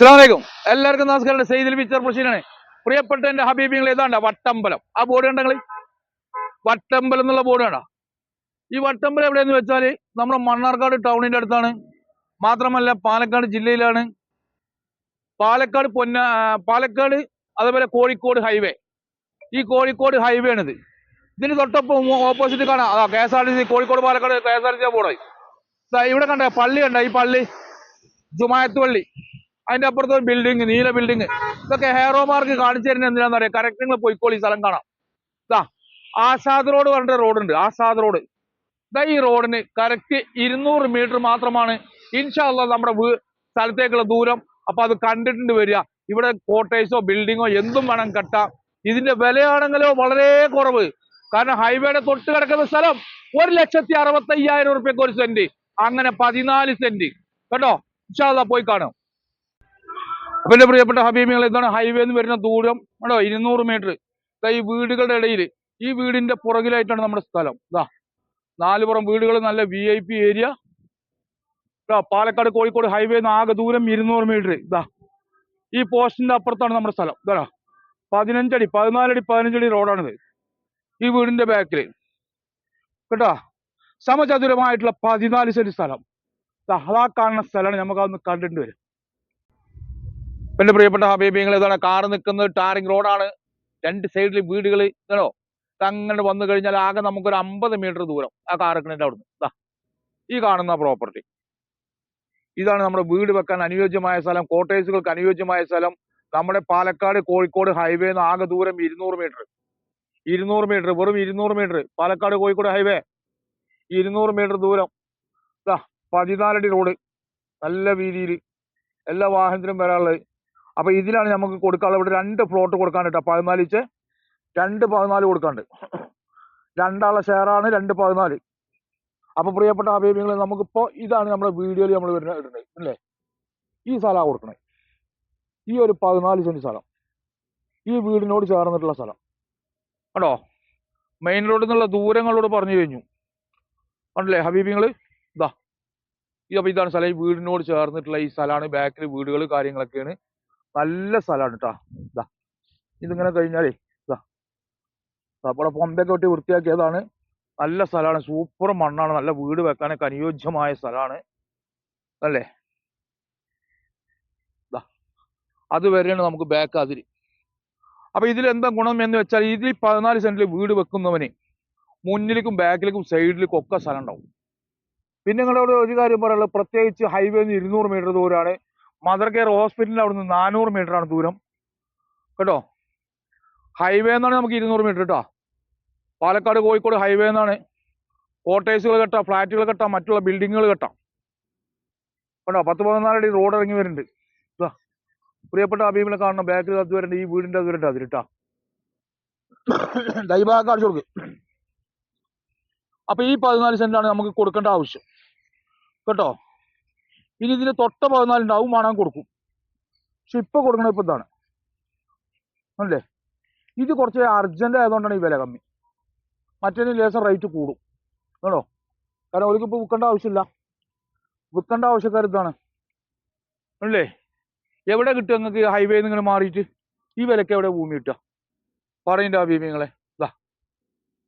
അസ്സലാമലൈക്കും. എല്ലാവർക്കും നമസ്കാരം. സെയ്ദിൽ പിക്ചർ പ്രഷീനാണ് പ്രിയപ്പെട്ട എന്റെ ഹബീബിങ്ങൾ ഏതാണ്ട? വട്ടമ്പലം. ആ ബോർഡ് കണ്ടെങ്കിൽ വട്ടമ്പലം എന്നുള്ള ബോർഡ് വേണ്ട ഈ വട്ടമ്പലം എവിടെയെന്ന് വെച്ചാൽ നമ്മുടെ മണ്ണാർക്കാട് ടൗണിന്റെ അടുത്താണ്. മാത്രമല്ല പാലക്കാട് ജില്ലയിലാണ്. പാലക്കാട് പൊന്ന പാലക്കാട് അതേപോലെ കോഴിക്കോട് ഹൈവേ. ഈ കോഴിക്കോട് ഹൈവേ ആണിത് ഇതിന് തൊട്ടപ്പം ഓപ്പോസിറ്റ് കാണാം. അതാ K S R T C Kozhikode Palakkad K S R T C ബോർഡായി. ഇവിടെ കണ്ട പള്ളി കണ്ട ഈ പള്ളി? ജുമായത്ത് പള്ളി. അതിന്റെ അപ്പുറത്ത് ഒരു ബിൽഡിങ് നീല ബിൽഡിങ് ഇതൊക്കെ ഹെയറോ മാർക്ക് കാണിച്ചു തരുന്നത് എന്തിനാന്ന് അറിയാം കറക്റ്റ് നിങ്ങൾ പോയിക്കോളി സ്ഥലം കാണാം ഇതാ ആസാദ് റോഡ് പറഞ്ഞ റോഡുണ്ട് ആസാദ് റോഡ്. ഇതാ ഈ റോഡിന് കറക്റ്റ് ഇരുന്നൂറ് മീറ്റർ മാത്രമാണ്. ഇൻഷാല്ല നമ്മുടെ സ്ഥലത്തേക്കുള്ള ദൂരം. അപ്പൊ അത് കണ്ടിട്ടുണ്ട് വരിക. ഇവിടെ കോട്ടേഴ്സോ ബിൽഡിങ്ങോ എന്തും വേണം കെട്ടാം. ഇതിന്റെ വിലയാണെങ്കിലോ വളരെ കുറവ്. കാരണം ഹൈവേയുടെ തൊട്ട് കിടക്കുന്ന സ്ഥലം ഒരു ലക്ഷത്തി അറുപത്തി അയ്യായിരം ഒരു സെന്റ് അങ്ങനെ പതിനാല് സെന്റ് കേട്ടോ? ഇൻഷാല്ല പോയി കാണും. അപ്പൊ എന്റെ പ്രിയപ്പെട്ട ഹബീബികൾ എന്താണ് ഹൈവേ എന്ന് വരുന്ന ദൂരം കേട്ടോ ഇരുന്നൂറ് മീറ്റർ ഈ വീടുകളുടെ ഇടയിൽ ഈ വീടിന്റെ പുറകിലായിട്ടാണ് നമ്മുടെ സ്ഥലം. ഇതാ നാലുപുറം വീടുകൾ നല്ല V I P area Palakkad Kozhikode highway ആകെ ദൂരം ഇരുന്നൂറ് മീറ്റർ ഇതാ ഈ പോസ്റ്റിന്റെ അപ്പുറത്താണ് നമ്മുടെ സ്ഥലം. ഇതാ പതിനഞ്ചടി പതിനാലടി പതിനഞ്ചടി റോഡാണിത്. ഈ വീടിന്റെ ബാക്കിൽ കേട്ടോ? സമചതുരമായിട്ടുള്ള പതിനാല് സെന്റ് സ്ഥലം. അതാ കാണുന്ന സ്ഥലമാണ്. നമുക്ക് അതൊന്ന് കണ്ടിട്ട് വരും. എന്റെ പ്രിയപ്പെട്ട ഹബീബിങ്ങൾ ഇതാണ് കാറ് നിൽക്കുന്നത് ടാറിംഗ് റോഡാണ്. രണ്ട് സൈഡിൽ വീടുകൾ ഇതാണോ? അങ്ങനെ വന്നു കഴിഞ്ഞാൽ ആകെ നമുക്കൊരു അമ്പത് മീറ്റർ ദൂരം ആ കാർ നിൽക്കുന്നതിന്റെ അവിടുന്ന്. ദാ ഈ കാണുന്ന പ്രോപ്പർട്ടി ഇതാണ് നമ്മുടെ വീട് വെക്കാൻ അനുയോജ്യമായ സ്ഥലം. കോട്ടേഴ്സുകൾക്ക് അനുയോജ്യമായ സ്ഥലം. നമ്മുടെ പാലക്കാട് കോഴിക്കോട് ഹൈവേ നിന്ന് ആകെ ദൂരം ഇരുന്നൂറ് മീറ്റർ. ഇരുന്നൂറ് മീറ്റർ വെറും ഇരുന്നൂറ് മീറ്റർ. പാലക്കാട് കോഴിക്കോട് ഹൈവേ ഇരുന്നൂറ് മീറ്റർ ദൂരം. ദാ പതിനാലടി റോഡ് നല്ല വീതിയിൽ എല്ലാ വാഹനത്തിനും വരാനുള്ളത്. അപ്പൊ ഇതിലാണ് നമുക്ക് കൊടുക്കാനുള്ളത്. ഇവിടെ രണ്ട് പ്ലോട്ട് കൊടുക്കാനുണ്ട് കേട്ടോ പതിനാല് ഇച്ച് രണ്ട് പതിനാല് കൊടുക്കാണ്ട് രണ്ടാളെ ഷെയറാണ് രണ്ട് പതിനാല്. അപ്പൊ പ്രിയപ്പെട്ട അഭിപ്രായങ്ങൾ നമുക്കിപ്പോ ഇതാണ് നമ്മുടെ വീഡിയോയിൽ നമ്മൾ വരുന്ന ഇടുന്നത്. അല്ലേ ഈ സ്ഥലമാണ് കൊടുക്കണേ. ഈ ഒരു പതിനാല് സെന്റ് സ്ഥലം. ഈ വീടിനോട് ചേർന്നിട്ടുള്ള സ്ഥലം. കണ്ടോ? മെയിൻ റോഡിൽ നിന്നുള്ള ദൂരങ്ങളോട് പറഞ്ഞു കഴിഞ്ഞു. കണ്ടില്ലേ ഹബീബിങ്ങൾ ഇതാ ഈ ഇതാണ് സ്ഥലം. ഈ വീടിനോട് ചേർന്നിട്ടുള്ള ഈ സ്ഥലമാണ്. ബാക്കിൽ വീടുകൾ കാര്യങ്ങളൊക്കെയാണ്. നല്ല സ്ഥലമാണ് കേട്ടോ ഇതാ ഇതിങ്ങനെ കഴിഞ്ഞാലേ ഇതാ അവിടെ പൊമ്പൊക്കെ ഒട്ടി വൃത്തിയാക്കിയതാണ്. നല്ല സ്ഥലമാണ് സൂപ്പർ മണ്ണാണ് നല്ല വീട് വെക്കാനൊക്കെ അനുയോജ്യമായ സ്ഥലമാണ്. അല്ലേ? അത് അതുവരെയാണ് നമുക്ക് ബാക്ക് അതിര് അപ്പൊ ഇതിൽ എന്താ ഗുണം എന്ന് വെച്ചാൽ ഇതിൽ പതിനാല് സെന്റിൽ വീട് വെക്കുന്നവന് മുന്നിലേക്കും ബാക്കിലേക്കും സൈഡിലേക്കും ഒക്കെ സ്ഥലം ഉണ്ടാവും. പിന്നെ നിങ്ങളോട് ഒരു കാര്യം പറയാനുള്ളത് പ്രത്യേകിച്ച് ഹൈവേ നിന്ന് ഇരുന്നൂറ് മീറ്റർ ദൂരമാണ് മദർ കെയർ ഹോസ്പിറ്റലിൽ അവിടെ നിന്ന് നാനൂറ് മീറ്റർ ആണ് ദൂരം. കേട്ടോ? ഹൈവേ എന്നാണ് നമുക്ക് ഇരുന്നൂറ് മീറ്റർ കേട്ടോ പാലക്കാട് കോഴിക്കോട് ഹൈവേ എന്നാണ്. കോട്ടേഴ്സുകൾ കെട്ടാം ഫ്ലാറ്റുകൾ കെട്ടാം മറ്റുള്ള ബിൽഡിങ്ങുകൾ കെട്ടാം. കേട്ടോ പത്ത് പതിനാലടി റോഡ് ഇറങ്ങി വരുന്നുണ്ട്. ഇതാ പ്രിയപ്പെട്ട അബീമിനെ കാണണം ബാക്കിൽ അത് വരേണ്ട ഈ വീടിന്റെ അത് വരണ്ട അതിരിട്ടാ ദൈവ കാണിച്ചു കൊടുക്ക്. അപ്പൊ ഈ പതിനാല് സെന്റാണ് നമുക്ക് കൊടുക്കേണ്ട ആവശ്യം. കേട്ടോ? ഇനി ഇതിന് തൊട്ട പതിനാലുണ്ട് അതും വേണം കൊടുക്കും. പക്ഷെ ഇപ്പൊ കൊടുക്കണത് ഇപ്പൊ ഇതാണ്. അല്ലേ? ഇത് കുറച്ച് അർജന്റ് ആയതുകൊണ്ടാണ് ഈ വില കമ്മി. മറ്റേതിന് ലേസം റേറ്റ് കൂടും. കേട്ടോ കാരണം അവർക്ക് ഇപ്പോൾ വിൽക്കേണ്ട ആവശ്യമില്ല. വിൽക്കേണ്ട ആവശ്യക്കാർ ഇതാണ്. അല്ലേ? എവിടെ കിട്ടും നിങ്ങൾക്ക് ഹൈവേ നിങ്ങൾ മാറിയിട്ട്? ഈ വിലക്ക് എവിടെ ഭൂമി കിട്ടുക? പറയണ്ട നിങ്ങളെ. ഇതാ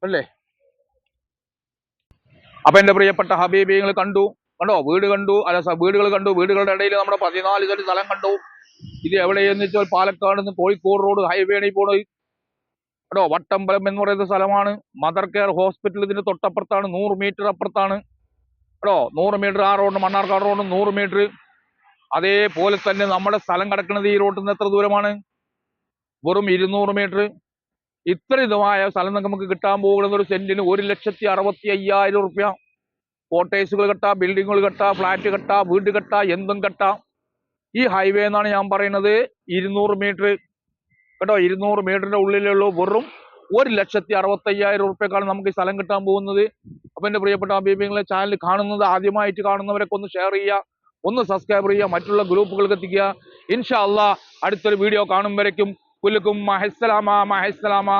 അല്ലേ? അപ്പൊ എന്റെ പ്രിയപ്പെട്ട ഹബീബിങ്ങൾ കണ്ടു. കണ്ടോ? വീട് കണ്ടു അല്ല വീടുകൾ കണ്ടു. വീടുകളുടെ ഇടയിൽ നമ്മുടെ പതിനാല് സെന്റ് സ്ഥലം കണ്ടു. ഇത് എവിടെയെന്ന് വെച്ചാൽ പാലക്കാട് നിന്ന് കോഴിക്കോട് റോഡ് ഹൈവേ ആണ് ഈ പോണത് കേട്ടോ വട്ടമ്പലം എന്ന് പറയുന്ന സ്ഥലമാണ്. മദർ കെയർ ഹോസ്പിറ്റൽ ഇതിന്റെ തൊട്ടപ്പുറത്താണ് നൂറ് മീറ്റർ അപ്പുറത്താണ്. കേട്ടോ നൂറ് മീറ്റർ ആ റോഡ് മണ്ണാർക്കാട് റോഡ് നൂറ് മീറ്റർ. അതേപോലെ തന്നെ നമ്മുടെ സ്ഥലം കിടക്കുന്നത് ഈ റോഡിൽ നിന്ന് എത്ര ദൂരമാണ്? വെറും ഇരുന്നൂറ് മീറ്റർ. ഇത്ര ഇതുമായ സ്ഥലം നമുക്ക് കിട്ടാൻ പോകുന്നത് ഒരു സെന്റിന് ഒരു ലക്ഷത്തി അറുപത്തി അയ്യായിരം റുപ്യ. കോട്ടേഴ്സുകൾ കെട്ടാം ബിൽഡിങ്ങുകൾ കെട്ടാം ഫ്ലാറ്റ് കെട്ടാം വീട് കെട്ടാം എന്തും കെട്ടാം. ഈ ഹൈവേ എന്നാണ് ഞാൻ പറയുന്നത്. ഇരുന്നൂറ് മീറ്റർ കേട്ടോ ഇരുന്നൂറ് മീറ്ററിന്റെ ഉള്ളിലുള്ളൂ വെറും ഒരു ലക്ഷത്തി അറുപത്തയ്യായിരം നമുക്ക് ഈ സ്ഥലം കിട്ടാൻ പോകുന്നത്. അപ്പൊ എന്റെ പ്രിയപ്പെട്ട അഭിപ്രായങ്ങളെ ചാനൽ കാണുന്നത് ആദ്യമായിട്ട് കാണുന്നവരൊക്കെ ഒന്ന് ഷെയർ ചെയ്യുക ഒന്ന് സബ്സ്ക്രൈബ് ചെയ്യുക മറ്റുള്ള ഗ്രൂപ്പുകൾക്ക് എത്തിക്കുക. ഇൻഷാ അള്ളാ അടുത്തൊരു വീഡിയോ കാണുമ്പോഴേക്കും കുലുക്കും മഹസ്സലാമ മഹസ്സലാമ.